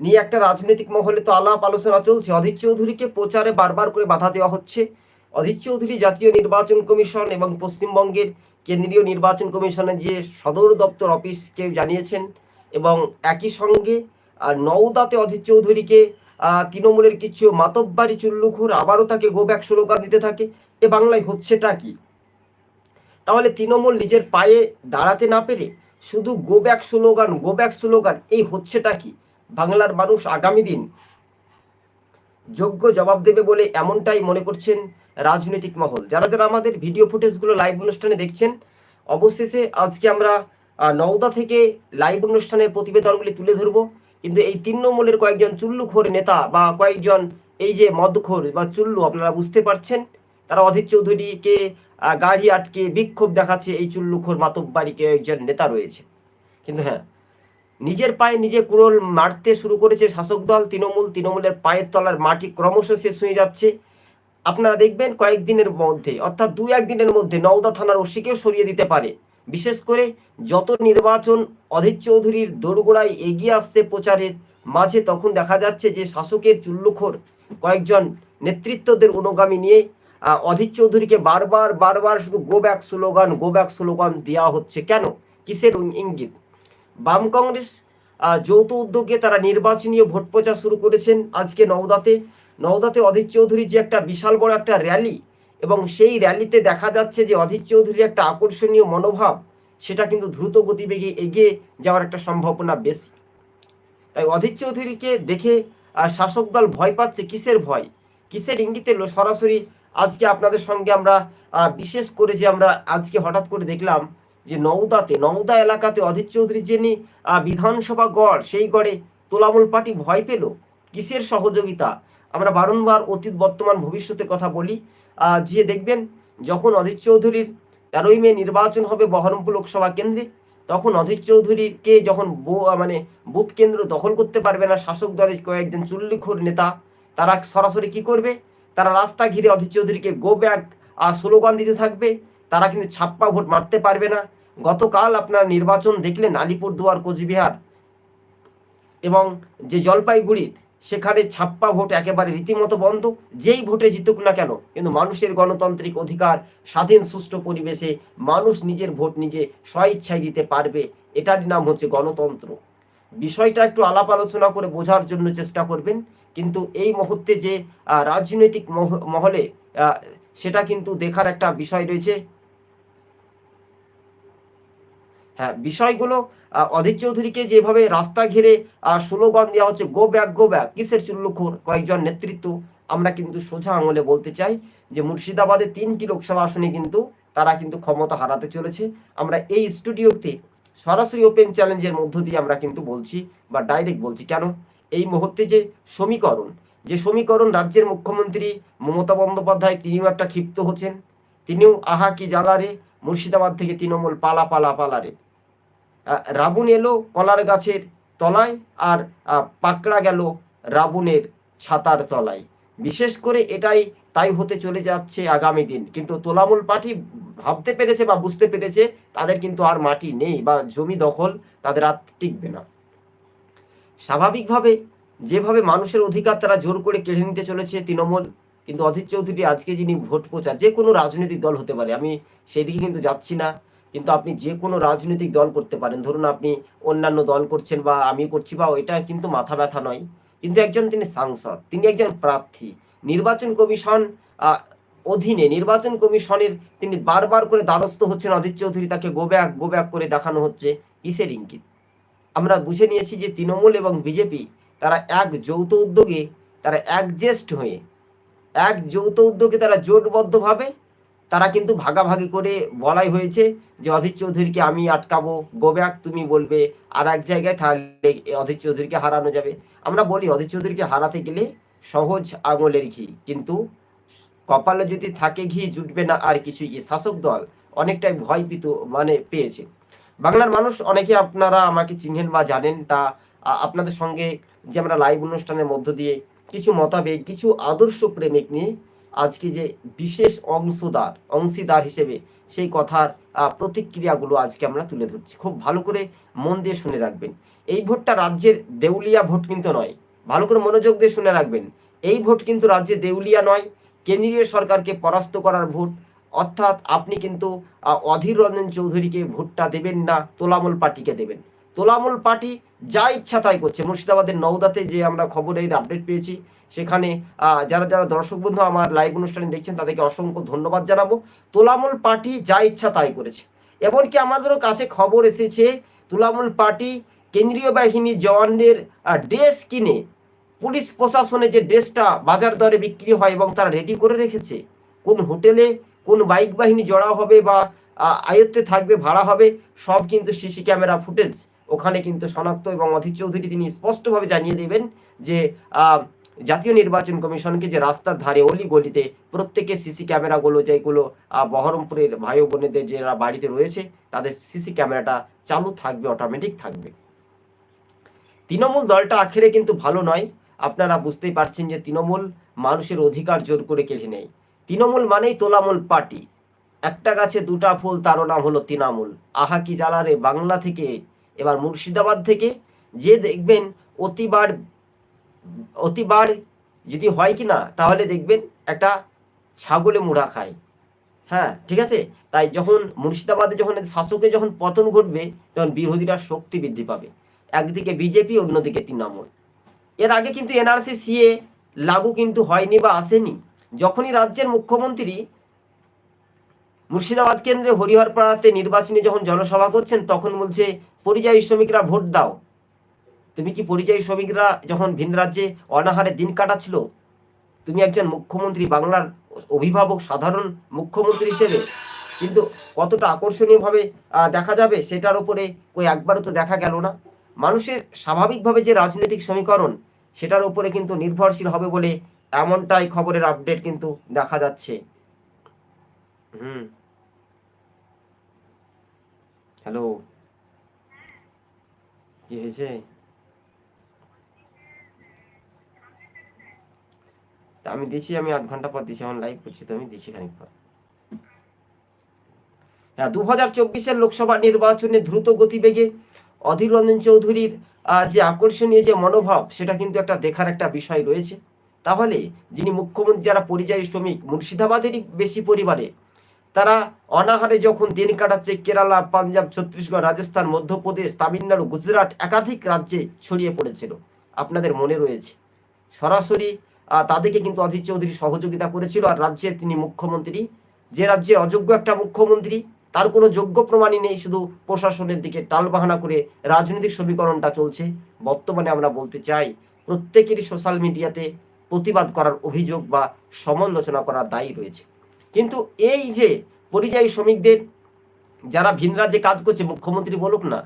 নিয়ে একটা রাজনৈতিক মহলে তো আলাপ আলোচনা চলছে। অধীর চৌধুরীকে প্রচারে বারবার করে বাধা দেওয়া হচ্ছে। অধীর চৌধুরী জাতীয় নির্বাচন কমিশন এবং পশ্চিমবঙ্গের কেন্দ্রীয় নির্বাচন কমিশনের যে সদর দপ্তর অফিসকে জানিয়েছেন এবং একই সঙ্গে নওদাতে অধীর চৌধুরীকে তৃণমূলের কিছু মাতব্বারি চুল্লুখুর আবারও তাকে গো ব্যাক স্লোগান দিতে থাকে। এ বাংলায় হচ্ছেটা কি? তাহলে তৃণমূল নিজের পায়ে দাঁড়াতে না পেরে শুধু go back slogan go back slogan, এই হচ্ছেটা কি? বাংলার মানুষ আগামী দিন যোগ্য জবাব দেবে বলে এমনটাই মনে করছেন রাজনৈতিক মহল। যারা যারা আমাদের ভিডিও ফুটেজগুলো লাইভ অনুষ্ঠানে দেখছেন, অবশেষে আজকে আমরা নওদা থেকে লাইভ অনুষ্ঠানের প্রতিবেদনগুলি তুলে ধরবো। কিন্তু এই তৃণমূলের কয়েকজন চুল্লুখোর নেতা বা কয়েকজন এই যে মদখোর বা চুল্লু, আপনারা বুঝতে পারছেন, তারা অধীর চৌধুরীকে গাড়ি আটকে বিক্ষোভ দেখাচ্ছে এই চুল্লুখোর মাতব্বাড়িকে একজন নেতা রয়েছে। কিন্তু হ্যাঁ নিজের পায়ে নিজে কুড়োল মারতে শুরু করেছে শাসক দল, তৃণমূল। তৃণমূলের পায়ের তলার মাটি ক্রমশ শেষ হয়ে যাচ্ছে। আপনারা দেখবেন কয়েকদিনের মধ্যে, অর্থাৎ দু একদিনের মধ্যে নওদা থানার ওসিকেও সরিয়ে দিতে পারে। বিশেষ করে যত নির্বাচন অধীর চৌধুরীর দোরগোড়ায় এগিয়ে আসছে প্রচারের মাঝে, তখন দেখা যাচ্ছে যে শাসকের চুল্লুখোর কয়েকজন নেতৃত্বদের অনুগামী নিয়ে অধীর চৌধুরীকে বারবার বারবার শুধু go back slogan go back slogan দেওয়া হচ্ছে। কেন? কিসের ইঙ্গিত? বাম কংগ্রেস যৌথ উদ্যোগে তারা নির্বাচনীয় ভোট প্রচার শুরু করেছেন আজকে নওদাতে। নওদাতে অধীর চৌধুরী যে একটা বিশাল বড় একটা র্যালি এবং সেই র্যালিতে দেখা যাচ্ছে যে অধীর চৌধুরীর একটা আকর্ষণীয় মনোভাব, সেটা কিন্তু দ্রুত গতিবেগে এগিয়ে যাওয়ার একটা সম্ভাবনা বেশি। তাই অধীর চৌধুরীকে দেখে শাসক দল ভয় পাচ্ছে, কিসের ভয়? কিসের ইঙ্গিতে সরাসরি আজকে আপনাদের সঙ্গে আমরা বিশেষ করে যে আমরা আজকে হঠাৎ করে দেখলাম যে নওদাতে, নওদা এলাকাতে অধীর চৌধুরী যিনি বিধানসভা গড়, সেই গড়ে তোলামূল পার্টি ভয় পেল? কিসের সহযোগিতা? আমরা বারংবার অতীত, বর্তমান, ভবিষ্যতের কথা বলি। যে দেখবেন, যখন অধীর চৌধুরীর তেরোই মে নির্বাচন হবে বহরমপুর লোকসভা কেন্দ্রে, তখন অধীর চৌধুরীকে যখন মানে বুথ কেন্দ্র দখল করতে পারবে না শাসক দলের কয়েকজন চুল্লিখোর নেতা, তারা সরাসরি কি করবে? তারা রাস্তা ঘিরে অধীর চৌধুরীকে গো ব্যাক আর স্লোগান দিতে থাকবে। তারা কিন্তু ছাপ্পা ভোট মারতে পারবে না। গতকাল আপনার নির্বাচন দেখলেন আলিপুরদুয়ার কোচবিহার এবং যে জলপাইগুড়ির সেখানে ছাপ্পা ভোট একেবারে রীতিমতো বন্ধ। যেই ভোটে জিতুক না কেন, কিন্তু মানুষের গণতান্ত্রিক অধিকার, স্বাধীন, সুষ্ঠু পরিবেশে মানুষ নিজের ভোট নিজে স্বইচ্ছায় দিতে পারবে, এটারই নাম হচ্ছে গণতন্ত্র। বিষয়টা একটু আলাপ আলোচনা করে বোঝার জন্য চেষ্টা করবেন, কিন্তু এই মুহূর্তে যে রাজনৈতিক মহ- মহলে সেটা কিন্তু দেখার একটা বিষয় রয়েছে। হ্যাঁ বিষয়গুলো অধীর চৌধুরীকে যেভাবে রাস্তা ঘিরে স্লোগান দেওয়া হচ্ছে গো ব্যাক গো ব্যাক কিসের চুল্লুখোর, কয়েকজন নেতৃত্ব, আমরা কিন্তু সোজা আঙুলে বলতে চাই যে মুর্শিদাবাদে তিনটি লোকসভা আসনে কিন্তু তারা কিন্তু ক্ষমতা হারাতে চলেছে। আমরা এই স্টুডিওতে সরাসরি ওপেন চ্যালেঞ্জের মধ্য দিয়ে আমরা কিন্তু বলছি বা ডাইরেক্ট বলছি, কেন? এই মুহূর্তে যে সমীকরণ যে সমীকরণ রাজ্যের মুখ্যমন্ত্রী মমতা বন্দ্যোপাধ্যায় তিনিও একটা ক্ষিপ্ত হচ্ছেন। তিনিও আহা কি জ্বালারে, মুর্শিদাবাদ থেকে তৃণমূল পালা পালা, পালারে। রাবণ এলো কলার গাছের তলায় আর পাকড়া গেল রাবণের ছাতার তলায়। বিশেষ করে এটাই তাই হতে চলে যাচ্ছে আগামী দিন। কিন্তু তোলামূল পার্টি ভাবতে পেরেছে বা বুঝতে পেরেছে, তাদের কিন্তু আর মাটি নেই বা জমি দখল তাদের আর টিকবে না। স্বাভাবিকভাবে যেভাবে মানুষের অধিকার তারা জোর করে কেড়ে নিতে চলেছে তৃণমূল, কিন্তু অধীর চৌধুরী আজকে যিনি ভোট প্রচার, যে কোনো রাজনৈতিক দল হতে পারে, আমি সেদিকে কিন্তু যাচ্ছি না। কিন্তু আপনি যে কোনো রাজনৈতিক দল করতে পারেন। ধরুন আপনি অন্যান্য দল করছেন বা আমি করছি বা ওইটা কিন্তু মাথা ব্যথা নয়। কিন্তু একজন তিনি সাংসদ, তিনি একজন প্রার্থী, নির্বাচন কমিশন অধীনে নির্বাচন কমিশনের তিনি বারবার করে দ্বারস্থ হচ্ছেন অধীর চৌধুরী, তাকে গো ব্যাক গো ব্যাক করে দেখানো হচ্ছে। কিসের ইঙ্গিত? আমরা বুঝে নিয়েছি যে তৃণমূল এবং বিজেপি তারা এক যৌথ উদ্যোগে, তারা একজেস্ট হয়ে, এক যৌথ উদ্যোগে তারা জোটবদ্ধভাবে তারা কিন্তু ভাগাভাগি করে বলাই হয়েছে যে অধীর চৌধুরীকে আমি আটকাবো গোব্যাক তুমি বলবে আর এক জায়গায় তাহলে অধীর চৌধুরীকে হারানো যাবে। আমরা বলি অধীর চৌধুরীকে হারাতে গেলে সহজ আঙুলের ঘি, কিন্তু কপালে যদি থাকে ঘি, জুটবে না আর কিছুই শাসক দল অনেকটাই ভয় পিত মানে পেয়েছে। বাংলার মানুষ অনেকে আপনারা আমাকে চিনেন বা জানেন, তা আপনাদের সঙ্গে যে আমরা লাইভ অনুষ্ঠানের মধ্য দিয়ে কিছু মতাবেগ কিছু আদর্শ প্রেমিক নিয়ে আজকে যে বিশেষ অংশদার, অংশীদার হিসেবে সেই কথার প্রতিক্রিয়াগুলো আজকে আমরা তুলে ধরছি। খুব ভালো করে মন দিয়ে শুনে রাখবেন। এই ভোটটা রাজ্যের দেউলিয়া ভোট কিন্তু নয়। ভালো করে মনোযোগ দিয়ে শুনে রাখবেন। এই ভোট কিন্তু রাজ্যে দেউলিয়া নয়, কেন্দ্রীয় সরকারকে পরাস্ত করার ভোট। অর্থাৎ আপনি কিন্তু অধীর রঞ্জন চৌধুরীকে ভোটটা দেবেন না, তোলামূল পার্টিকে দেবেন। তোলামূল পার্টি যা ইচ্ছা তাই করছে। মুর্শিদাবাদের নওদাতে যে আমরা খবর খবরের আপডেট পেয়েছি, সেখানে যারা যারা দর্শক বন্ধু আমার লাইভ অনুষ্ঠানে দেখছেন, তাদেরকে অসংখ্য ধন্যবাদ জানাব। তোলামূল পার্টি যা ইচ্ছা তাই করেছে। এমনকি আমাদেরও কাছে খবর এসেছে, তুলামূল পার্টি কেন্দ্রীয় বাহিনী জওয়ানদের ড্রেস কিনে পুলিশ প্রশাসনে যে ড্রেসটা বাজার দরে বিক্রি হয় এবং তারা রেডি করে রেখেছে, কোন হোটেলে কোন বাইক বাহিনী জড়া হবে বা আয়ত্তে থাকবে, ভাড়া হবে, সব কিন্তু সিসি ক্যামেরা ফুটেজ ওখানে কিন্তু শনাক্ত এবং অধীর চৌধুরী তিনি স্পষ্টভাবে জানিয়ে দেবেন যে জাতীয় নির্বাচন কমিশনকে যে রাস্তার ধারে অলি গলিতে প্রত্যেকে সিসি ক্যামেরাগুলো, যেগুলো বহরমপুরের ভাই বোনেদের যারা বাড়িতে রয়েছে, তাদের সিসি ক্যামেরাটা চালু থাকবে অটোমেটিক থাকবে। তৃণমূল দলটা আখেরে কিন্তু ভালো নয়। আপনারা বুঝতেই পারছেন যে তৃণমূল মানুষের অধিকার জোর করে কেড়ে নেয়। তৃণমূল মানেই তোলামূল পার্টি। একটা গাছে দুটা ফুল, তারও নাম হলো তৃণমূল। আহা কি জ্বালারে, বাংলা থেকে এবার মুর্শিদাবাদ থেকে যে দেখবেন অতিবার অতিবার যদি হয় কি না তাহলে দেখবেন একটা ছাগলে মুড়া খায়। হ্যাঁ ঠিক আছে? তাই যখন মুর্শিদাবাদে যখন শাসকে যখন পতন ঘটবে, তখন বিরোধীরা শক্তি বৃদ্ধি পাবে। একদিকে বিজেপি অন্যদিকে তৃণমূল। এর আগে কিন্তু এনআরসি সিএ লাগু কিন্তু হয়নি বা আসেনি। যখনই রাজ্যের মুখ্যমন্ত্রী মুর্শিদাবাদ কেন্দ্রে হরিহরপাড়াতে নির্বাচনী যখন জনসভা করছেন, তখন বলছে, পরিযায়ী শ্রমিকরা ভোট দাও। তুমি কি পরিযায়ী শ্রমিকরা যখন ভিন রাজ্যে অনাহারে দিন কাটাচ্ছিল? তুমি একজন মুখ্যমন্ত্রী, বাংলার অভিভাবক, সাধারণ মুখ্যমন্ত্রী হিসেবে। কিন্তু কতটা আকর্ষণীয়ভাবে দেখা যাবে, সেটার উপরে কই একবারও তো দেখা গেল না। মানুষের স্বাভাবিকভাবে যে রাজনৈতিক সমীকরণ, সেটার উপরে কিন্তু নির্ভরশীল হবে বলে এমনটাই খবরের আপডেট কিন্তু দেখা যাচ্ছে। হুম। হ্যালো। কি হয়েছে? আমি দিছি, আমি আধ ঘণ্টা পর দিছি, এখন লাইভ করছি, তো আমি দিছি খানিক পর। হ্যাঁ দু হাজার চব্বিশের লোকসভা নির্বাচনে দ্রুত গতিবেগে অধীর রঞ্জন চৌধুরীর যে আকর্ষণীয় যে মনোভাব, সেটা কিন্তু একটা দেখার একটা বিষয় রয়েছে। তাহলে যিনি মুখ্যমন্ত্রী, যারা পরিযায়ী শ্রমিক, মুর্শিদাবাদেরই বেশি পরিবারে তারা অনাহারে যখন দিন কাটাচ্ছে কেরালা, পাঞ্জাব, ছত্তিশগড়, রাজস্থান, মধ্যপ্রদেশ, তামিলনাড়ু, গুজরাট একাধিক রাজ্যে ছড়িয়ে পড়েছিল। আপনাদের মনে রয়েছে। সরাসরি তাদেরকে কিন্তু অধীর চৌধুরী সহযোগিতা করেছিল আর রাজ্যের তিনি মুখ্যমন্ত্রী। যে রাজ্যে অযোগ্য একটা মুখ্যমন্ত্রী, তার কোনো যোগ্য প্রমাণই নেই, শুধু প্রশাসনের দিকে টালবাহানা করে রাজনৈতিক সমীকরণটা চলছে। বর্তমানে আমরা বলতে চাই, প্রত্যেকেরই সোশ্যাল মিডিয়াতে প্রতিবাদ করার অভিযোগ বা সমালোচনা করার দায়ী রয়েছে। কিন্তু এই যে পরিযায়ী শ্রমিকদের যারা ভিন রাজ্যে কাজ করছে, মুখ্যমন্ত্রী বলুক না,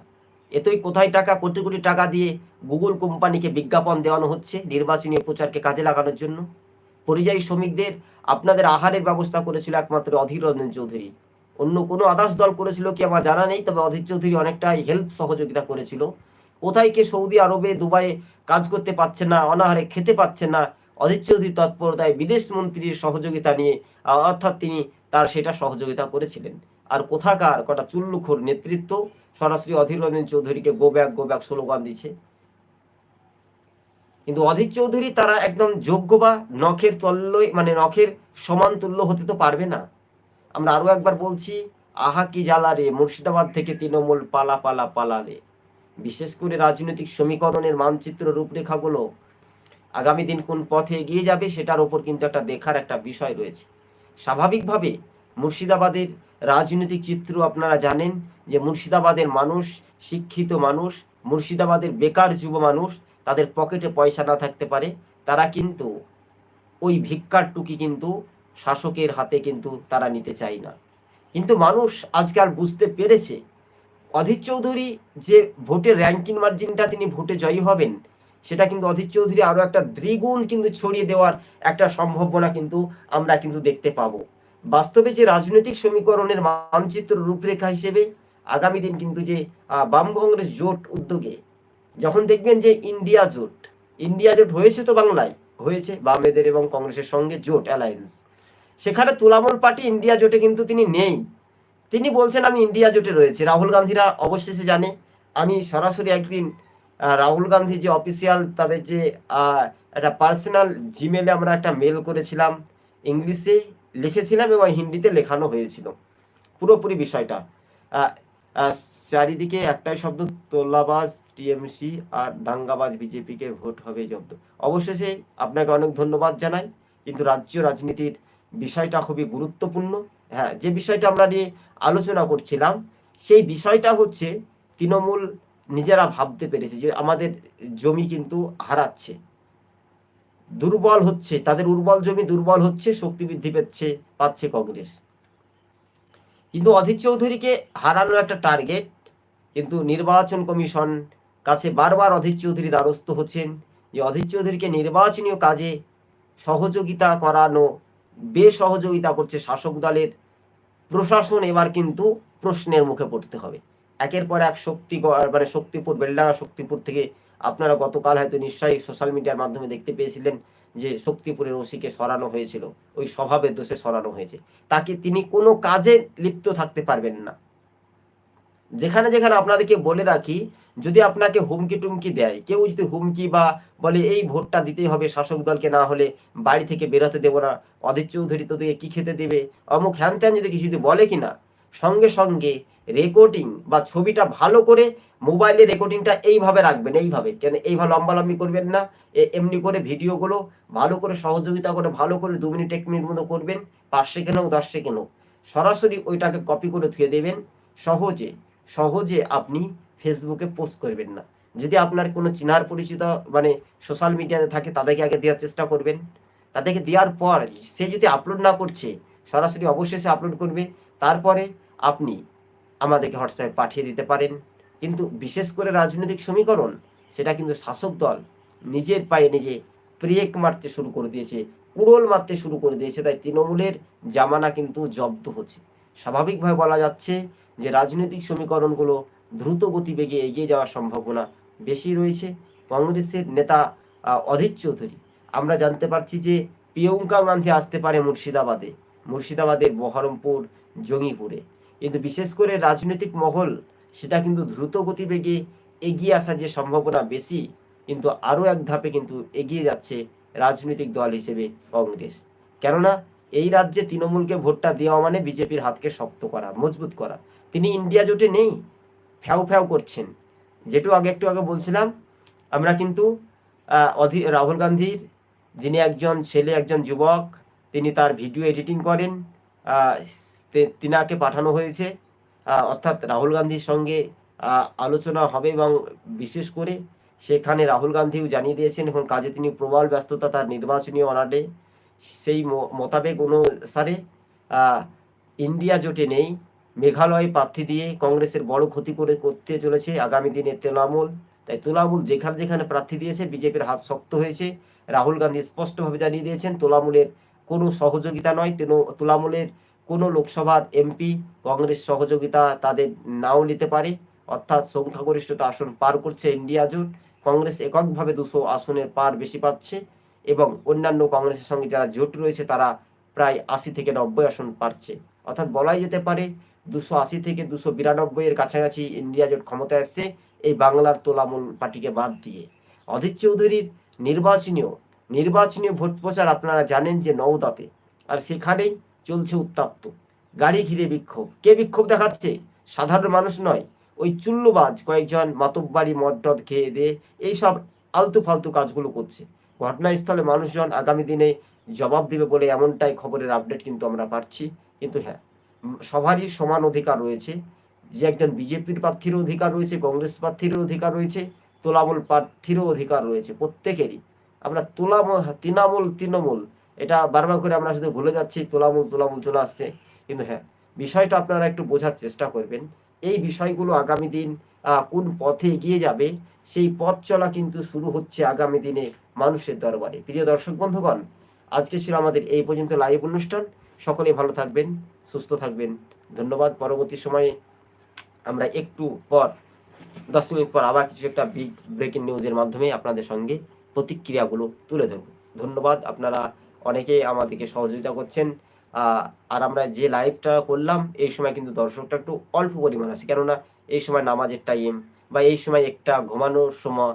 এতই কোথায় টাকা, কোটি কোটি টাকা দিয়ে গুগল কোম্পানিকে বিজ্ঞাপন দেওয়ানো হচ্ছে নির্বাচনী প্রচারকে কাজে লাগানোর জন্য? পরিযায়ী শ্রমিকদের আপনাদের আহারের ব্যবস্থা করেছিল একমাত্র অধীর রঞ্জন চৌধুরী। অন্য কোনো আদার্স দল করেছিল কি আমার জানা নেই, তবে অধীর চৌধুরী অনেকটাই হেল্প সহযোগিতা করেছিল। কোথায় কে সৌদি আরবে, দুবাইয়ে কাজ করতে পারছে না, অনাহারে খেতে পাচ্ছে না অধীর চৌধুরী তৎপরতায় বিদেশ মন্ত্রীর সহযোগিতা নিয়ে অর্থাৎ তিনি তার সেটা সহযোগিতা করেছিলেন। আর কোথাকার কটা চুল্লুখোর নেতৃত্ব সরাসরি অধীর রঞ্জন চৌধুরীকে go back go back slogan দিচ্ছে কিন্তু অধীর চৌধুরী তারা একদম যোগ্য বা নখের তল্লই মানে নখের সমান তুল্য হতে তো পারবে না। আমরা আরও একবার বলছি, আহা কি জ্বালা রে, মুর্শিদাবাদ থেকে তৃণমূল পালা পালা পালালে বিশেষ করে রাজনৈতিক সমীকরণের মানচিত্র রূপরেখাগুলো আগামী দিন কোন পথে এগিয়ে যাবে সেটার ওপর কিন্তু একটা দেখার একটা বিষয় রয়েছে। স্বাভাবিকভাবে মুর্শিদাবাদের রাজনৈতিক চিত্র আপনারা জানেন যে মুর্শিদাবাদের মানুষ, শিক্ষিত মানুষ, মুর্শিদাবাদের বেকার যুব মানুষ, তাদের পকেটে পয়সা না থাকতে পারে, তারা কিন্তু ওই ভিক্ষার টুকি কিন্তু শাসকের হাতে কিন্তু তারা নিতে চায় না। কিন্তু মানুষ আজকাল বুঝতে পেরেছে, অধীর চৌধুরী যে ভোটের র্যাঙ্কিং মার্জিনটা তিনি ভোটে জয়ী হবেন সেটা কিন্তু অধীর চৌধুরী আরও একটা দ্বিগুণ কিন্তু ছড়িয়ে দেওয়ার একটা সম্ভাবনা কিন্তু আমরা কিন্তু দেখতে পাবো। বাস্তবে যে রাজনৈতিক সমীকরণের মানচিত্র রূপরেখা হিসেবে আগামী দিন কিন্তু যে বাম কংগ্রেস জোট উদ্যোগে যখন দেখবেন যে ইন্ডিয়া জোট ইন্ডিয়া জোট হয়েছে তো বাংলায়, হয়েছে বামেদের এবং কংগ্রেসের সঙ্গে জোট অ্যালায়েন্স। সেখানে তুলামূল পার্টি ইন্ডিয়া জোটে কিন্তু তিনি নেই। তিনি বলছেন, আমি ইন্ডিয়া জোটে রয়েছে। রাহুল গান্ধীরা অবশেষে জানে, আমি সরাসরি একদিন রাহুল গান্ধী যে অফিসিয়াল তাদের যে একটা পার্সোনাল জিমেলে আমরা একটা মেল করেছিলাম ইংলিশে লিখেছিলাম এবং হিন্দিতে লেখানো হয়েছিল। পুরোপুরি বিষয়টা। চারিদিকে একটাই শব্দ, তোলাবাজ, টিএমসি আর দাঙ্গাবাজ বিজেপিকে ভোট হবে জব্দ। অবশেষে আপনাকে অনেক ধন্যবাদ জানাই, কিন্তু রাজ্য রাজনীতির বিষয়টা খুবই গুরুত্বপূর্ণ। হ্যাঁ যে বিষয়টা আমরা নিয়ে আলোচনা করছিলাম, সেই বিষয়টা হচ্ছে তৃণমূল নিজেরা ভাবতে পেরেছে যে আমাদের জমি কিন্তু হারাচ্ছে। দুর্বল হচ্ছে, তাদের উর্বল জমি দুর্বল হচ্ছে, শক্তি বৃদ্ধি পাচ্ছে পাচ্ছে কংগ্রেস। কিন্তু অধীর চৌধুরীকে হারানোর একটা টার্গেট কিন্তু নির্বাচন কমিশন কাছে বারবার অধীর চৌধুরী দ্বারস্থ হচ্ছেন যে অধীর চৌধুরীকে নির্বাচনীয় কাজে সহযোগিতা করানো, বেসহযোগিতা করছে শাসক দলের প্রশাসন, এবার কিন্তু প্রশ্নের মুখে পড়তে হবে। একের পর এক শক্তি মানে শক্তিপুর, বেলডাঙ্গা শক্তিপুর থেকে আপনারা গতকাল হয়তো নিশ্চয়ই সোশ্যাল মিডিয়ার মাধ্যমে দেখতে পেয়েছিলেন যে শক্তিপুরের ওসিকে সরানো হয়েছিল। ওই স্বভাবের দোষে সরানো হয়েছে। তাকে তিনি কোনো কাজে লিপ্ত থাকতে পারবেন না। যেখানে যেখানে আপনাদেরকে বলে রাখি, যদি আপনাকে হুমকি টুমকি দেয়, কেউ যদি হুমকি বা বলে, এই ভোটটা দিতেই হবে শাসক দলকে, না হলে বাড়ি থেকে বেরোতে দেবো না অধীর চৌধুরী তোদেরকে কি খেতে দেবে? অমুক হ্যান ত্যান যদি কিছু যদি বলে কিনা, সঙ্গে সঙ্গে রেকর্ডিং বা ছবিটা ভালো করে মোবাইলে রেকর্ডিংটা এইভাবে রাখবেন, এইভাবে। কেন এইভাবে লম্বালম্বি করবেন না এমনি করে ভিডিওগুলো ভালো করে সহযোগিতা করে, ভালো করে দু মিনিট, এক মিনিট মতো করবেন, পাঁচ সেকেন্ড হোক, দশ সেকেন্ড হোক। সরাসরি ওইটাকে কপি করে থুয়ে দেবেন। সহজে সহজে আপনি ফেসবুকে পোস্ট করবেন না। যদি আপনার কোনো চিনার পরিচিত মানে সোশ্যাল মিডিয়াতে থাকে, তাদেরকে আগে দেওয়ার চেষ্টা করবেন। তাদেরকে দেওয়ার পর সে যদি আপলোড না করছে, সরাসরি অবশ্যই সে আপলোড করবে। তারপরে আপনি আমাদেরকে হোয়াটসঅ্যাপে পাঠিয়ে দিতে পারেন। কিন্তু বিশেষ করে রাজনৈতিক সমীকরণ, সেটা কিন্তু শাসক দল নিজের পায়ে নিজে ব্রেক মারতে শুরু করে দিয়েছে, কুড়োল মারতে শুরু করে দিয়েছে। তাই তৃণমূলের জামানা কিন্তু জব্দ হচ্ছে। স্বাভাবিকভাবে বলা যাচ্ছে যে রাজনৈতিক সমীকরণগুলো দ্রুত গতিবেগে এগিয়ে যাওয়ার সম্ভাবনা বেশি রয়েছে। কংগ্রেসের নেতা অধীর চৌধুরী, আমরা জানতে পারছি যে প্রিয়ঙ্কা গান্ধী আসতে পারে মুর্শিদাবাদে, মুর্শিদাবাদের বহরমপুর, জঙ্গিপুরে। কিন্তু বিশেষ করে রাজনৈতিক মহল, সেটা কিন্তু দ্রুত গতিবেগে এগিয়ে আসার যে সম্ভাবনা বেশি, কিন্তু আরও এক ধাপে কিন্তু এগিয়ে যাচ্ছে রাজনৈতিক দল হিসেবে কংগ্রেস। কেননা, এই রাজ্যে তৃণমূলকে ভোটটা দেওয়া মানে বিজেপির হাতকে শক্ত করা, মজবুত করা। তিনি ইন্ডিয়া জোটে নেই, ফ্যাও ফ্যাও করছেন। যেটু আগে একটু আগে বলছিলাম, আমরা কিন্তু অধি, রাহুল গান্ধীর, যিনি একজন ছেলে, একজন যুবক, তিনি তার ভিডিও এডিটিং করেন তিনাকে পাঠানো হয়েছে। অর্থাৎ রাহুল গান্ধীর সঙ্গে আলোচনা হবে এবং বিশেষ করে সেখানে রাহুল গান্ধীও জানিয়ে দিয়েছেন এখন কাজে তিনি প্রবল ব্যস্ততা তার নির্বাচনী অনাডে। সেই মোতাবেক অনুসারে ইন্ডিয়া জোটে নেই। মেঘালয় প্রার্থী দিয়ে কংগ্রেসের বড় ক্ষতি করে করতে চলেছে আগামী দিনে তৃণমূল। তাই তৃণমূল যেখানে যেখানে প্রার্থী দিয়েছে, বিজেপির হাত শক্ত হয়েছে। রাহুল গান্ধী স্পষ্টভাবে জানিয়ে দিয়েছেন, তৃণমূলের কোনো সহযোগিতা নয়। তৃণ- তৃণমূলের কোনো লোকসভার এমপি, কংগ্রেস সহযোগিতা তাদের নাও নিতে পারে। অর্থাৎ সংখ্যাগরিষ্ঠতা আসন পার করছে ইন্ডিয়া জোট। কংগ্রেস এককভাবে দুশো আসনের পার বেশি পাচ্ছে এবং অন্যান্য কংগ্রেসের সঙ্গে যারা জোট রয়েছে তারা প্রায় আশি থেকে নব্বই আসন পাচ্ছে। অর্থাৎ বলাই যেতে পারে দুশো আশি থেকে দুশো বিরানব্বই এর কাছাকাছি ইন্ডিয়া জোট ক্ষমতায় আসছে এই বাংলার তোলামূল পার্টিকে বাদ দিয়ে। অধীর চৌধুরীর নির্বাচনীয় নির্বাচনীয় ভোট প্রচার আপনারা জানেন যে নওদাতে। আর সেখানেই চলছে উত্তাপ্ত। গাড়ি ঘিরে বিক্ষোভ। কে বিক্ষোভ দেখাচ্ছে? সাধারণ মানুষ নয়, ওই চুল্লুবাজ কয়েকজন মাতব্বাড়ি মদ টদ খেয়ে দিয়ে এইসব আলতু ফালতু কাজগুলো করছে। ঘটনাস্থলে মানুষজন আগামী দিনে জবাব দেবে বলে এমনটাই খবরের আপডেট কিন্তু আমরা পাচ্ছি। কিন্তু হ্যাঁ সবারই সমান অধিকার রয়েছে। যে একজন বিজেপির প্রার্থীরও অধিকার রয়েছে, কংগ্রেস প্রার্থীরও অধিকার রয়েছে, তোলামূল প্রার্থীরও অধিকার রয়েছে, প্রত্যেকেরই। আমরা তোলামূল তৃণমূল তৃণমূল এটা বারবার করে আমরা শুধু ভুলে যাচ্ছি, তোলামূল তোলামূল চলে আসছে। কিন্তু হ্যাঁ বিষয়টা আপনারা একটু বোঝার চেষ্টা করবেন। এই বিষয়গুলো আগামী দিন কোন পথে এগিয়ে যাবে, সেই পথ চলা কিন্তু শুরু হচ্ছে আগামী দিনে মানুষের দরবারে। প্রিয় দর্শক বন্ধুগণ, আজকে ছিল আমাদের এই পর্যন্ত লাইভ অনুষ্ঠান। সকলে ভালো থাকবেন, সুস্থ থাকবেন। ধন্যবাদ। পরবর্তী সময়ে আমরা একটু পর, দশ মিনিট পর আবার কিছু একটা বিগ ব্রেকিং নিউজের মাধ্যমে আপনাদের সঙ্গে প্রতিক্রিয়াগুলো তুলে ধরব। ধন্যবাদ। আপনারা অনেকেই আমাদেরকে সহযোগিতা করছেন। আর আমরা যে লাইভটা করলাম, এই সময় কিন্তু দর্শকটা একটু অল্প পরিমাণ আছে। কেননা এই সময় নামাজের টাইম বা এই সময় একটা ঘুমানোর সময়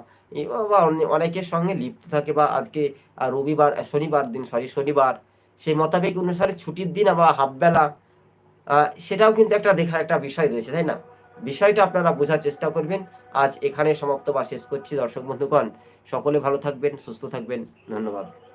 বা অনে- অনেকের সঙ্গে লিপ্ত থাকে বা আজকে রবিবার শনিবার দিন সরি শনিবার, সেই মোতাবেক অনুসারে ছুটির দিন বা হাফবেলা সেটাও কিন্তু একটা দেখার একটা বিষয় রয়েছে, তাই না? বিষয়টা আপনারা বোঝার চেষ্টা করবেন। আজ এখানে সমাপ্ত বা শেষ করছি দর্শক বন্ধুগণ। সকলে ভালো থাকবেন, সুস্থ থাকবেন। ধন্যবাদ।